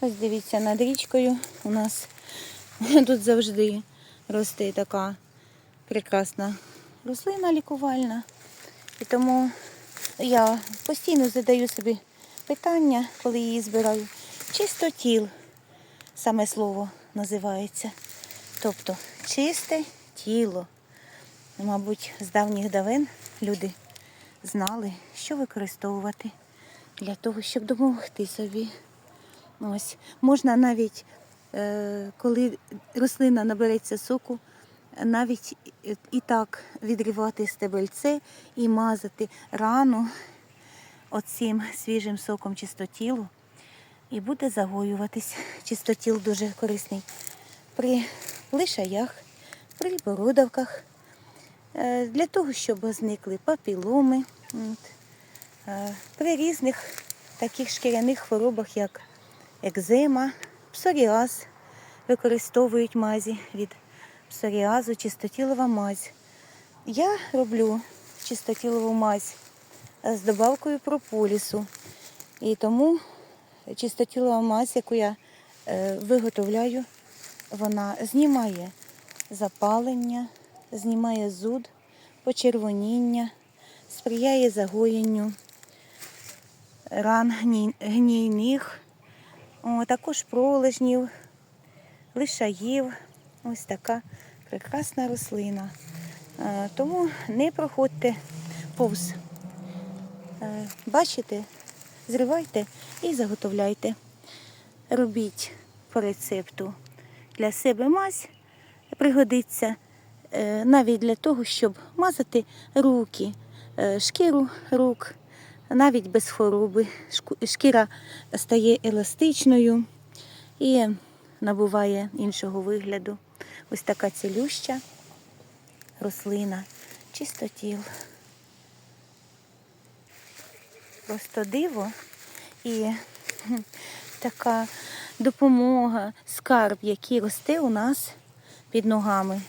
Ось дивіться, над річкою у нас тут завжди росте така прекрасна рослина лікувальна. І тому я постійно задаю собі питання, коли її збираю. Чистотіл, саме слово називається. Тобто чисте тіло. Мабуть, з давніх давен люди знали, що використовувати для того, щоб допомогти собі. Ось. Можна навіть, е, коли рослина набереться соку, навіть і- і так відривати стебельце і мазати рану оцим свіжим соком чистотілу. І буде загоюватись. Чистотіл дуже корисний при лишаях, при бородавках, е, для того, щоб зникли папіломи, е, при різних таких шкіряних хворобах, як екзема, псоріаз. Використовують мазі від псоріазу, чистотілова мазь. Я роблю чистотілову мазь з добавкою прополісу. І тому чистотілова мазь, яку я е, виготовляю, вона знімає запалення, знімає зуд, почервоніння, сприяє загоєнню ран гній- гнійних, о, також пролежнів, лишаїв. Ось така прекрасна рослина. Е, Тому не проходьте повз. Е, Бачите, зривайте і заготовляйте. Робіть по рецепту для себе мазь, пригодиться е, навіть для того, щоб мазати руки, шкіру рук, навіть без хвороби. Шкіра стає еластичною і набуває іншого вигляду. Ось така цілюща рослина, чистотіл. Просто диво і така допомога, скарб, який росте у нас під ногами.